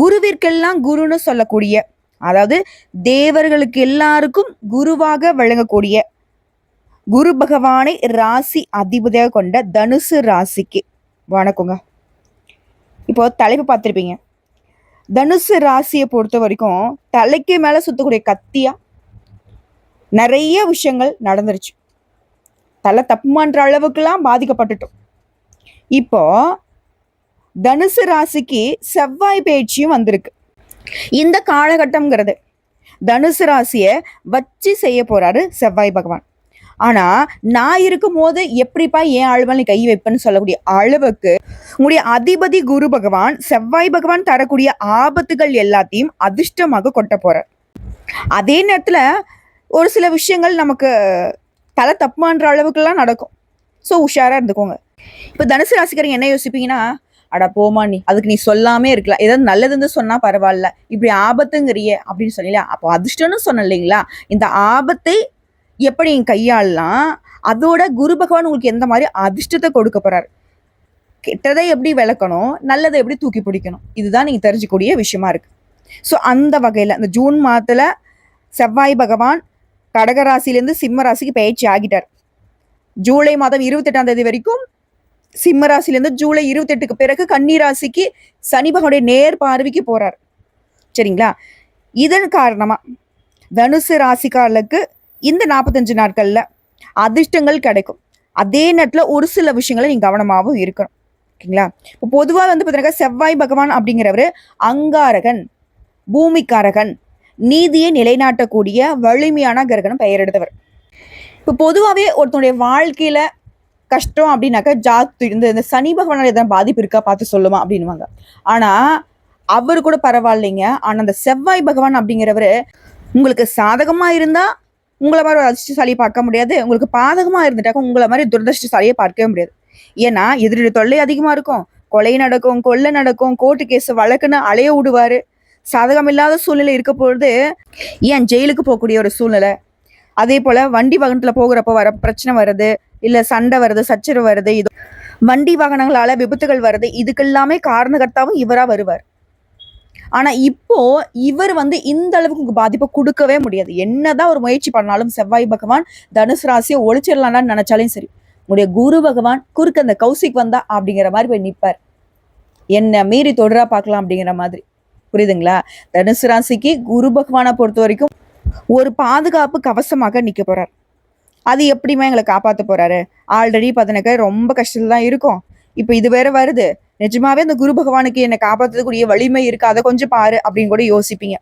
குருவிற்கெல்லாம் குருன்னு சொல்லக்கூடிய அதாவது தேவர்களுக்கு எல்லாருக்கும் குருவாக விளங்கக்கூடிய குரு பகவானை ராசி அதிபதியாக கொண்ட தனுசு ராசிக்கு வணக்கங்க. இப்போ தலைப்பு பார்த்துருப்பீங்க. தனுசு ராசியை பொறுத்த வரைக்கும் தலைக்கு மேலே சுத்தக்கூடிய கத்தியா நிறைய விஷயங்கள் நடந்துருச்சு. தலை தப்புமான்ற அளவுக்குலாம் பாதிக்கப்பட்டுட்டோம். இப்போ தனுசு ராசிக்கு செவ்வாய் பேச்சியும் வந்திருக்கு. இந்த காலகட்டம்ங்கிறது தனுசு ராசியை வச்சு செய்ய போறாரு செவ்வாய் பகவான். ஆனா நான் இருக்கும் போது எப்படிப்பா ஏன் ஆளுமல் நீ கை வைப்பேன்னு சொல்லக்கூடிய அளவுக்கு உங்களுடைய அதிபதி குரு பகவான் செவ்வாய் பகவான் தரக்கூடிய ஆபத்துகள் எல்லாத்தையும் அதிர்ஷ்டமாக கொட்ட போறார். அதே நேரத்துல ஒரு சில விஷயங்கள் நமக்கு தலை தப்புமான்ற அளவுக்குலாம் நடக்கும். ஸோ உஷாரா இருந்துக்கோங்க. இப்போ தனுசு ராசிக்காரங்க என்ன யோசிப்பீங்கன்னா அட போமா நீ. அதுக்கு நீ சொல்லாமே இருக்கலாம். ஏதாவது நல்லதுன்னு சொன்னா பரவாயில்ல. இப்படி ஆபத்துங்கிறியே அப்படின்னு சொன்னீங்களா அப்போ அதிர்ஷ்டம்னு சொன்ன இல்லைங்களா? இந்த ஆபத்தை எப்படி என் கையாளலாம்? அதோட குரு பகவான் உங்களுக்கு எந்த மாதிரி அதிர்ஷ்டத்தை கொடுக்க போறாரு? கெட்டதை எப்படி விளக்கணும்? நல்லதை எப்படி தூக்கி பிடிக்கணும்? இதுதான் நீங்க தெரிஞ்சுக்கூடிய விஷயமா இருக்கு. ஸோ அந்த வகையில் இந்த ஜூன் மாதத்துல செவ்வாய் பகவான் கடகராசிலேருந்து சிம்ம ராசிக்கு பயிற்சி ஆகிட்டார். ஜூலை மாதம் இருபத்தெட்டாம் தேதி வரைக்கும் சிம்ம ராசிலேருந்து ஜூலை இருபத்தெட்டுக்கு பிறகு கன்னி ராசிக்கு சனி பகவானுடைய நேர் பார்வைக்கு போகிறார் சரிங்களா? இதன் காரணமாக தனுசு ராசிக்காரர்களுக்கு இந்த நாற்பத்தஞ்சு நாட்களில் அதிர்ஷ்டங்கள் கிடைக்கும். அதே நேரத்தில் ஒரு சில விஷயங்களை நீங்கள் கவனமாகவும் இருக்கணும். ஓகேங்களா? இப்போ பொதுவாக வந்து பார்த்தீங்கன்னா செவ்வாய் பகவான் அப்படிங்கிறவர் அங்காரகன் பூமிக்காரகன் நீதியை நிலைநாட்டக்கூடிய வலிமையான கிரகணம் பெயர் எடுத்தவர். இப்போ பொதுவாகவே ஒருத்தனுடைய வாழ்க்கையில் கஷ்டம் அப்படின்னாக்கா ஜாத்து இந்த இந்த சனி பகவானால் எதாவது பாதிப்பு இருக்கா பார்த்து சொல்லுமா அப்படின்வாங்க ஆனால் அவர் கூட பரவாயில்லைங்க. ஆனால் அந்த செவ்வாய் பகவான் அப்படிங்கிறவர் உங்களுக்கு சாதகமாக இருந்தால் உங்களை மாதிரி ஒரு அதிர்ஷ்டசாலியை பார்க்க முடியாது. உங்களுக்கு பாதகமாக இருந்துட்டாக்க உங்களை மாதிரி துரதிருஷ்டசாலியை பார்க்கவே முடியாது. ஏன்னா எதிரி தொல்லை அதிகமாக இருக்கும். கொலை நடக்கும் கொள்ளை நடக்கும் கோர்ட்டு கேஸ் வழக்குன்னு அலைய விடுவார். சாதகம் இல்லாத சூழ்நிலை இருக்க பொழுது ஏன் ஜெயிலுக்கு போகக்கூடிய ஒரு சூழ்நிலை? அதே போல் வண்டி வகனத்தில் போகிறப்ப வர பிரச்சனை வருது. இல்ல சண்டை வருது சச்சரவு வருது இது வண்டி வாகனங்களால விபத்துகள் வருது இதுக்கெல்லாமே காரணகர்த்தாவும் இவரா வருவார். ஆனா இப்போ இவர் வந்து இந்த அளவுக்கு பாதிப்பை கொடுக்கவே முடியாது. என்னதான் ஒரு முயற்சி பண்ணாலும் செவ்வாய் பகவான் தனுசு ராசியை ஒழிச்சிடலாம்னு நினைச்சாலும் சரி உங்களுடைய குரு பகவான் குறுக்க அந்த கௌசிக் வந்தா அப்படிங்கிற மாதிரி போய் நிற்பார் என்ன மீறி தொடரா பார்க்கலாம் அப்படிங்கிற மாதிரி. புரியுதுங்களா? தனுசு ராசிக்கு குரு பகவானை பொறுத்த வரைக்கும் ஒரு பாதுகாப்பு கவசமாக நிற்க போறார். அது எப்படிமா எங்களை காப்பாற்ற போறாரு? ஆல்ரெடி பார்த்தனக்க ரொம்ப கஷ்டத்துல தான் இருக்கும். இப்போ இது வேற வருது. நிஜமாவே அந்த குரு பகவானுக்கு என்னை காப்பாற்றக்கூடிய வலிமை இருக்கு? அதை கொஞ்சம் பாரு அப்படின்னு கூட யோசிப்பீங்க.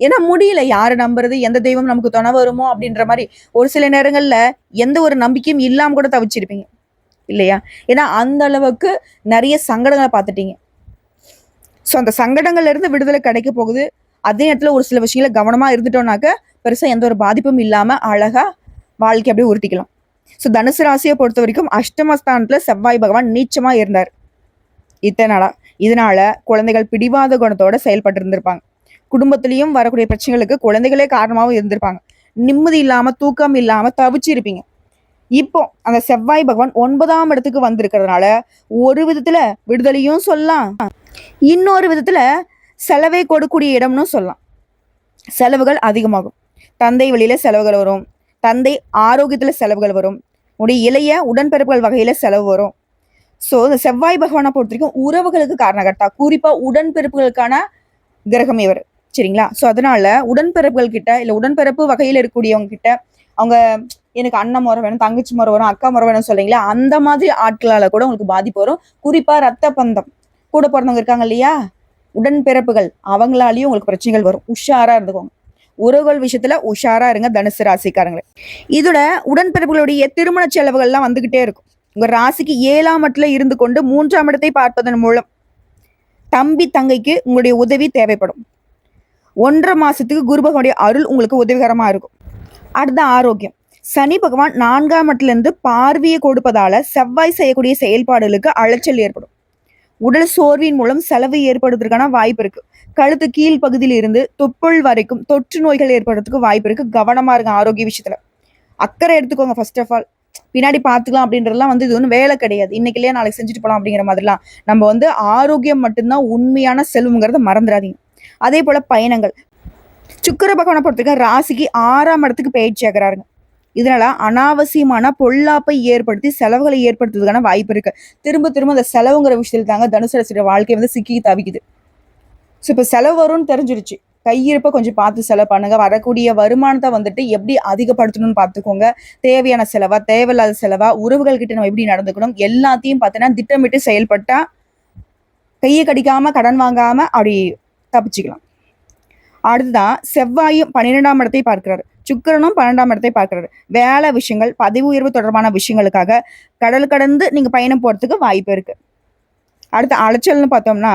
ஏன்னா முடியல. யாரை நம்புறது? எந்த தெய்வம் நமக்கு துணை வருமோ அப்படின்ற மாதிரி ஒரு சில நேரங்கள்ல எந்த ஒரு நம்பிக்கையும் இல்லாம கூட தவிச்சிருப்பீங்க. இல்லையா? ஏன்னா அந்த அளவுக்கு நிறைய சங்கடங்களை பார்த்துட்டீங்க. ஸோ அந்த சங்கடங்கள்ல இருந்து விடுதலை கிடைக்க போகுது. அதே நேரத்தில் ஒரு சில விஷயங்கள கவனமா இருந்துட்டோம்னாக்க பெருசா எந்த ஒரு பாதிப்பும் இல்லாம அழகா வாழ்க்கை அப்படியே உருட்டிக்கலாம். ஸோ தனுசு ராசியை பொறுத்த வரைக்கும் அஷ்டமஸ்தானத்தில் செவ்வாய் பகவான் நீச்சமாக இருந்தார். இத்தனை நாளா. இதனால குழந்தைகள் பிடிவாத குணத்தோட செயல்பட்டு இருந்திருப்பாங்க. குடும்பத்திலையும் வரக்கூடிய பிரச்சனைகளுக்கு குழந்தைகளே காரணமாகவும் இருந்திருப்பாங்க. நிம்மதி இல்லாமல் தூக்கம் இல்லாமல் தவிச்சு இருப்பீங்க. இப்போ அந்த செவ்வாய் பகவான் ஒன்பதாம் இடத்துக்கு வந்திருக்கிறதுனால ஒரு விதத்துல விடுதலையும் சொல்லலாம். இன்னொரு விதத்துல செலவை கொடுக்கூடிய இடம்னு சொல்லலாம். செலவுகள் அதிகமாகும். தந்தை வழியில செலவுகள் வரும். தந்தை ஆரோக்கியத்தில் செலவுகள் வரும். உடைய இளைய உடன்பிறப்புகள் வகையில் செலவு வரும். ஸோ இந்த செவ்வாய் பகவானை பொறுத்த வரைக்கும் உறவுகளுக்கு காரணகர்த்தா குறிப்பாக உடன்பிறப்புகளுக்கான கிரகம் இவர். சரிங்களா? ஸோ அதனால உடன்பிறப்புகள் கிட்ட இல்லை உடன்பிறப்பு வகையில் இருக்கக்கூடியவங்க கிட்ட அவங்க எனக்கு அண்ணன் முறை வேணும் தங்கச்சி முறை வரும் அக்கா முறை வேணும் சொல்றீங்களா? அந்த மாதிரி ஆட்களால் கூட உங்களுக்கு பாதிப்பு வரும். குறிப்பாக ரத்த பந்தம். கூட பிறந்தவங்க இருக்காங்க இல்லையா? உடன்பிறப்புகள். அவங்களாலேயும் உங்களுக்கு பிரச்சனைகள் வரும். உஷாராக இருந்துக்கோங்க. உறவுகள் விஷயத்துல உஷாரா இருங்க தனுசு ராசிக்காரங்களே. இதோட உடன்பிறப்புகளுடைய திருமண செலவுகள்லாம் வந்துகிட்டே இருக்கும். உங்க ராசிக்கு ஏழாம் இடத்துல இருந்து கொண்டு மூன்றாம் இடத்தை பார்ப்பதன் மூலம் தம்பி தங்கைக்கு உங்களுடைய உதவி தேவைப்படும். ஒன்றரை மாசத்துக்கு குரு பகவானுடைய அருள் உங்களுக்கு உதவிகரமா இருக்கும். அடுத்த ஆரோக்கியம். சனி பகவான் நான்காம் இடத்துல இருந்து பார்வையை கொடுப்பதால செவ்வாய் செய்யக்கூடிய செயல்பாடுகளுக்கு அலைச்சல் ஏற்படும். உடல் சோர்வின் மூலம் செலவு ஏற்படுவதற்கான வாய்ப்பு இருக்கு. கழுத்து கீழ் பகுதியில் இருந்து தொப்புள் வரைக்கும் தொற்று நோய்கள் ஏற்படுறதுக்கு வாய்ப்பு இருக்கு. கவனமா இருங்க ஆரோக்கிய விஷயத்துல. அக்கறை எடுத்துக்கோங்க ஃபர்ஸ்ட் ஆஃப் ஆல் பின்னாடி பார்த்துக்கலாம் அப்படின்றதுலாம் வந்து இது ஒன்றும் வேலை கிடையாது. இன்னைக்கு இல்லையா நாளைக்கு செஞ்சுட்டு போகலாம் அப்படிங்கிற மாதிரிலாம். நம்ம வந்து ஆரோக்கியம் மட்டும்தான் உண்மையான செல்வங்கிறத மறந்துடாதீங்க. அதே போல பயணங்கள். சுக்கர பகவானை பொறுத்தவரைக்கும் ராசிக்கு ஆறாம் இடத்துக்கு பயிற்சி ஆகிறாருங்க. இதனால அனாவசியமான பொல்லாப்பை ஏற்படுத்தி செலவுகளை ஏற்படுத்துறதுக்கான வாய்ப்பு இருக்கு. திரும்ப திரும்ப அந்த செலவுங்கிற விஷயத்தில் தாங்க தனுசு வாழ்க்கை வந்து சிக்கி தவிக்குது. ஸோ இப்போ செலவு வரும்னு தெரிஞ்சிருச்சு. கையிருப்பை கொஞ்சம் பார்த்து செலவு பண்ணுங்க. வரக்கூடிய வருமானத்தை வந்துட்டு எப்படி அதிகப்படுத்தணும்னு பார்த்துக்கோங்க. தேவையான செலவா தேவையில்லாத செலவா உறவுகள் கிட்ட நம்ம எப்படி நடந்துக்கணும் எல்லாத்தையும் பார்த்தீங்கன்னா திட்டமிட்டு செயல்பட்டா கையை கடிக்காம கடன் வாங்காம அப்படி தப்பிச்சுக்கலாம். அடுத்ததான் செவ்வாயும் பன்னிரெண்டாம் இடத்தை பார்க்கிறாரு. சுக்கிரனும் பன்னெண்டாம் இடத்தை பார்க்கிறாரு. வேலை விஷயங்கள் பதவி உயர்வு தொடர்பான விஷயங்களுக்காக கடல் கடந்து நீங்க பயணம் போறதுக்கு வாய்ப்பு இருக்கு. அடுத்து அலைச்சல்னு பார்த்தோம்னா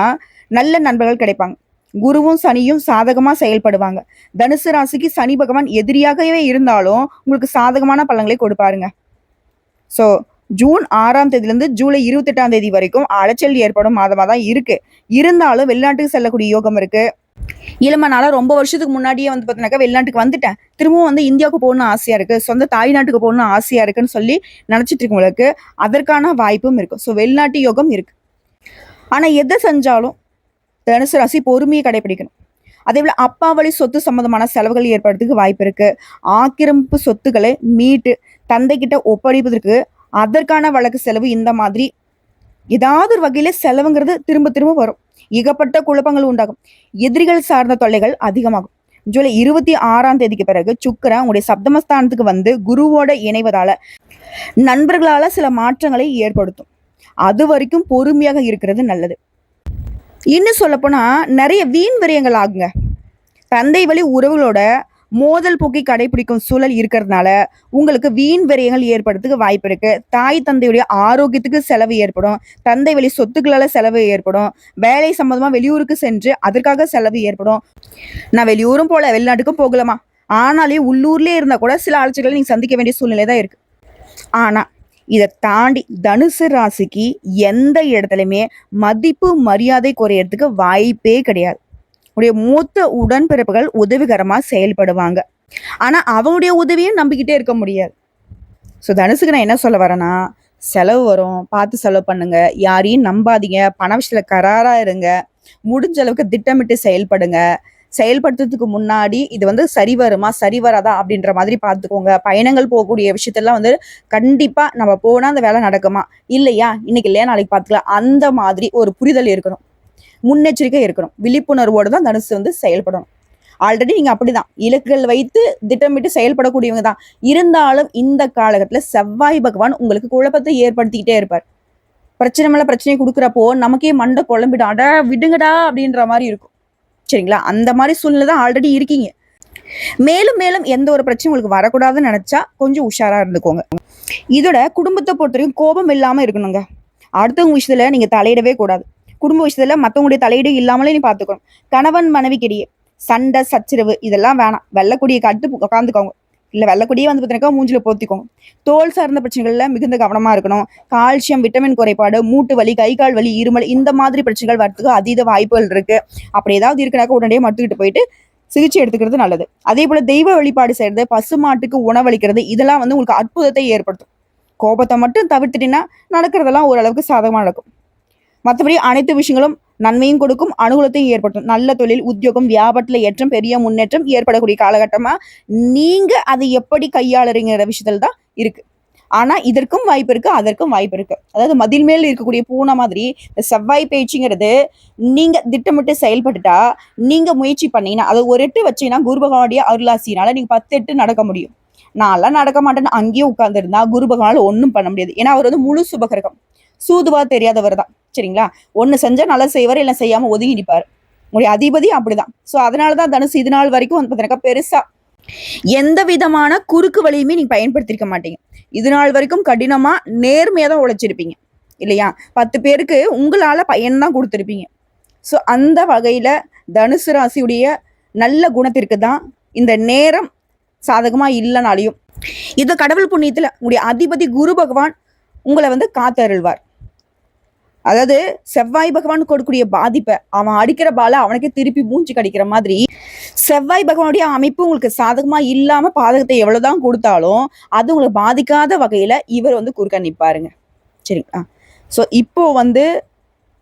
நல்ல நண்பர்கள் கிடைப்பாங்க. குருவும் சனியும் சாதகமா செயல்படுவாங்க. தனுசு ராசிக்கு சனி பகவான் எதிரியாகவே இருந்தாலும் உங்களுக்கு சாதகமான பலன்களை கொடுப்பாருங்க. ஸோ ஜூன் ஆறாம் தேதியிலேருந்து ஜூலை இருபத்தெட்டாம் தேதி வரைக்கும் அலைச்சல் ஏற்படும் மாதமாக தான் இருக்கு. இருந்தாலும் வெளிநாட்டுக்கு செல்லக்கூடிய யோகம் இருக்கு. இளமனால ரொம்ப வருஷத்துக்கு முன்னாடியே வந்து பார்த்தீங்கன்னாக்கா வெளிநாட்டுக்கு வந்துட்டேன். திரும்பவும் வந்து இந்தியாவுக்கு போகணும்னு ஆசையா இருக்கு. சொந்த தாய்நாட்டுக்கு போகணும்னு ஆசையா இருக்குன்னு சொல்லி நினைச்சிட்டு இருக்கவங்களுக்கு அதற்கான வாய்ப்பும் இருக்கும் ஸோ வெளிநாட்டு யோகம் இருக்கு. ஆனா எதை செஞ்சாலும் தனுசு ராசி பொறுமையை கடைபிடிக்கணும். அதே போல அப்பா வழி சொத்து சம்பந்தமான செலவுகள் ஏற்படுறதுக்கு வாய்ப்பு இருக்கு. ஆக்கிரமிப்பு சொத்துக்களை மீட்டு தந்தை கிட்ட ஒப்படைப்பதற்கு அதற்கான வழக்கு செலவு இந்த மாதிரி ஏதாவது ஒரு வகையில செலவுங்கிறது திரும்ப திரும்ப வரும். ஏகப்பட்ட குழப்பங்கள் உண்டாகும். எதிரிகள் சார்ந்த தொல்லைகள் அதிகமாகும். ஜூலை இருபத்தி ஆறாம் தேதிக்கு பிறகு சுக்கரன் உங்களுடைய சப்தமஸ்தானத்துக்கு வந்து குருவோட இணைவதால நண்பர்களால சில மாற்றங்களை ஏற்படுத்தும். அது வரைக்கும் பொறுமையாக இருக்கிறது நல்லது. இன்னும் சொல்லப்போனா நிறைய வீண் விரயங்கள் ஆகுங்க. தந்தை வழி உறவுகளோட மோதல் போக்கை கடைபிடிக்கும் சூழல் இருக்கிறதுனால உங்களுக்கு வீண் விரயங்கள் ஏற்படுறதுக்கு வாய்ப்பு இருக்கு. தாய் தந்தையுடைய ஆரோக்கியத்துக்கு செலவு ஏற்படும். தந்தை வழி சொத்துக்களால் செலவு ஏற்படும். வேலை சம்மந்தமாக வெளியூருக்கு சென்று அதற்காக செலவு ஏற்படும். நான் வெளியூரும் போல வெளிநாட்டுக்கும் போகலாமா? ஆனாலே உள்ளூர்லேயே இருந்தால் கூட சில அலைச்சல்களை நீங்கள் சந்திக்க வேண்டிய சூழ்நிலை தான் இருக்குது ஆனால் இதை தாண்டி தனுசு ராசிக்கு எந்த இடத்துலையுமே மதிப்பு மரியாதை குறையறதுக்கு வாய்ப்பே கிடையாது. உடைய மூத்த உடன்பிறப்புகள் உதவிகரமாக செயல்படுவாங்க. ஆனால் அவனுடைய உதவியும் நம்பிக்கிட்டே இருக்க முடியாது. ஸோ தனுசுக்கு நான் என்ன சொல்ல வரேன்னா செலவு வரும். பார்த்து செலவு பண்ணுங்க. யாரையும் நம்பாதீங்க. பண விஷயத்தில் கராராக இருங்க. முடிஞ்ச அளவுக்கு திட்டமிட்டு செயல்படுங்க. செயல்படுத்துறதுக்கு முன்னாடி இது வந்து சரி வருமா? சரி வராதா? அப்படின்ற மாதிரி பார்த்துக்கோங்க. பயணங்கள் போகக்கூடிய விஷயத்தெல்லாம் வந்து கண்டிப்பாக நம்ம போனால் அந்த வேலை நடக்குமா? இல்லையா? இன்னைக்கு இல்லையா? நாளைக்கு பார்த்துக்கலாம். அந்த மாதிரி ஒரு புரிதல் இருக்கணும். முன்னெச்சரிக்கை இருக்கணும். விழிப்புணர்வோடு தான் தனுசு வந்து செயல்படணும். ஆல்ரெடி நீங்க அப்படிதான். இலக்குகள் வைத்து திட்டமிட்டு செயல்படக்கூடியவங்க தான். இருந்தாலும் இந்த காலகட்டத்துல செவ்வாய் பகவான் உங்களுக்கு குழப்பத்தை ஏற்படுத்திக்கிட்டே இருப்பார். பிரச்சனை மேல பிரச்சனையை கொடுக்குறப்போ நமக்கே மண்டை குழம்பிடும். அட விடுங்கடா அப்படின்ற மாதிரி இருக்கும். சரிங்களா? அந்த மாதிரி சூழ்நிலை தான் ஆல்ரெடி இருக்கீங்க. மேலும் மேலும் எந்த ஒரு பிரச்சனையும் உங்களுக்கு வரக்கூடாதுன்னு நினைச்சா கொஞ்சம் உஷாரா இருந்துக்கோங்க. இதோட குடும்பத்தை பொறுத்தவரைக்கும் கோபம் இல்லாம இருக்கணுங்க. அடுத்தவங்க விஷயத்துல நீங்க தலையிடவே கூடாது. குடும்ப விஷயத்துல மத்தவங்களுடைய தலையீடு இல்லாமலே நீ பாத்துக்கணும். கணவன் மனைவிக்கிடையே சண்டை சச்சரவு இதெல்லாம் வேணாம். வெள்ளக்கூடியை காட்டு உட்காந்துக்கோங்க இல்ல வெள்ளக்கூடியே வந்து பார்த்தீங்கன்னா மூஞ்சில போத்திக்கோங்க. தோல் சார்ந்த பிரச்சனைகள்ல மிகுந்த கவனமா இருக்கணும். கால்சியம் விட்டமின் குறைபாடு மூட்டு வலி கை கால் வலி இருமல் இந்த மாதிரி பிரச்சனைகள் வரதுக்கு அதீத வாய்ப்புகள் இருக்கு. அப்படி ஏதாவது இருக்குனாக்க உடனே மட்டுக்கிட்டு போயிட்டு சிகிச்சை எடுத்துக்கிறது நல்லது. அதே போல தெய்வ வழிபாடு செய்யறது பசுமாட்டுக்கு உணவளிக்கிறது இதெல்லாம் வந்து உங்களுக்கு அற்புதத்தை ஏற்படுத்தும். கோபத்தை மட்டும் தவிர்த்துட்டீங்கன்னா நடக்கிறதெல்லாம் ஓரளவுக்கு சாதகமாக நடக்கும். மற்றபடி அனைத்து விஷயங்களும் நன்மையும் கொடுக்கும் அனுகூலத்தையும் ஏற்படுத்தும். நல்ல தொழில் உத்தியோகம் வியாபாரத்தில் ஏற்றம் பெரிய முன்னேற்றம் ஏற்படக்கூடிய காலகட்டமாக நீங்கள் அதை எப்படி கையாளுறீங்கிற விஷயத்தில் தான் இருக்குது ஆனால் இதற்கும் வாய்ப்பு இருக்குது அதற்கும் வாய்ப்பு இருக்குது அதாவது மதில் மேல் இருக்கக்கூடிய பூனை மாதிரி செவ்வாய் பேச்சுங்கிறது நீங்கள் திட்டமிட்டு செயல்பட்டுட்டா நீங்கள் முயற்சி பண்ணீங்கன்னா அதை ஒரு எட்டு வச்சீங்கன்னா குரு பகவானுடைய அருளாசினால பத்து எட்டு நடக்க முடியும். நான்லாம் நடக்க மாட்டேன்னு அங்கேயே உட்காந்துருந்தா குரு பகவானால ஒன்றும் பண்ண முடியாது. ஏன்னா அவர் வந்து முழு சுபகிரகம். சூதுவா தெரியாதவர் தான். சரிங்களா? ஒன்று செஞ்சால் நல்லா செய்வார் இல்லை செய்யாமல் ஒதுங்கி நிற்பார் உங்களுடைய அதிபதி அப்படிதான். ஸோ அதனாலதான் தனுசு இது நாள் வரைக்கும் வந்து பார்த்தீங்கன்னா பெருசாக எந்த விதமான குறுக்கு வழியுமே நீங்கள் பயன்படுத்திருக்க மாட்டீங்க. இது நாள் வரைக்கும் கடினமாக நேர்மையாக தான் உழைச்சிருப்பீங்க. இல்லையா? பத்து பேருக்கு உங்களால் பயன் தான் கொடுத்துருப்பீங்க. ஸோ அந்த வகையில் தனுசு ராசியுடைய நல்ல குணத்திற்கு தான் இந்த நேரம் சாதகமாக இல்லைனாலையும் இது கடவுள் புண்ணியத்தில் உங்களுடைய அதிபதி குரு பகவான் உங்களை வந்து காத்தருள்வார். அதாவது செவ்வாய் பகவான் கொடுக்கக்கூடிய பாதிப்பை அவன் அடிக்கிற பால அவனுக்கே திருப்பி மூஞ்சி கடிக்கிற மாதிரி செவ்வாய் பகவானுடைய அமைப்பு உங்களுக்கு சாதகமா இல்லாம பாதகத்தை எவ்வளவுதான் கொடுத்தாலும் அது உங்களை பாதிக்காத வகையில இவர் வந்து குறுக்க நிப்பாருங்க. சரிங்களா? ஸோ இப்போ வந்து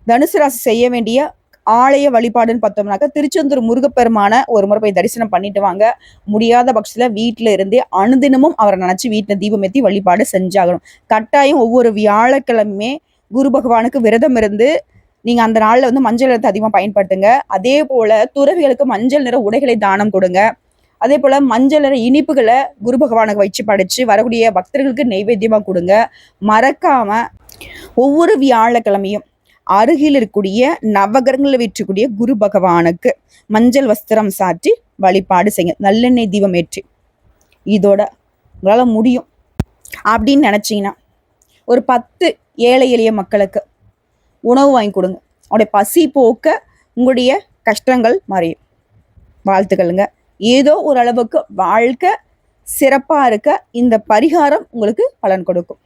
தனுசு ராசி செய்ய வேண்டிய ஆலய வழிபாடுன்னு பார்த்தோம்னாக்கா திருச்செந்தூர் முருகப்பெருமான ஒரு முறை போய் தரிசனம் பண்ணிட்டு வாங்க. முடியாத பட்சத்தில் வீட்டில் இருந்தே அனுதினமும் அவரை நினச்சி வீட்டில் தீபம் ஏற்றி வழிபாடு செஞ்சாகணும். கட்டாயம் ஒவ்வொரு வியாழக்கிழமையுமே குரு பகவானுக்கு விரதம் இருந்து நீங்க அந்த நாள்ல வந்து மஞ்சள் நிறத்தை அதிகமாக பயன்படுத்துங்க. அதே போல துறவிகளுக்கு மஞ்சள் நிற உடைகளை தானம் கொடுங்க. அதே போல மஞ்சள் நிற இனிப்புகளை குரு பகவானுக்கு வச்சு படைச்சு வரக்கூடிய பக்தர்களுக்கு நெய்வேத்தியமா கொடுங்க. மறக்காம ஒவ்வொரு வியாழக்கிழமையும் அருகில் இருக்கக்கூடிய நவகிரகங்களில் விற்றக்கூடிய குரு பகவானுக்கு மஞ்சள் வஸ்திரம் சாற்றி வழிபாடு செய்யுங்க. நல்லெண்ணெய் தீபம் ஏற்றி இதோட உங்களால் முடியும். அப்படின்னு நினச்சிங்கன்னா ஒரு பத்து ஏழை எளிய மக்களுக்கு உணவு வாங்கி கொடுங்க. அவனுடைய பசி போக்க உங்களுடைய கஷ்டங்கள் மறையும் வாழ்த்துக்களுங்க. ஏதோ ஒரு அளவுக்கு வாழ்க்கை சிறப்பாக இருக்க இந்த பரிகாரம் உங்களுக்கு பலன் கொடுக்கும்.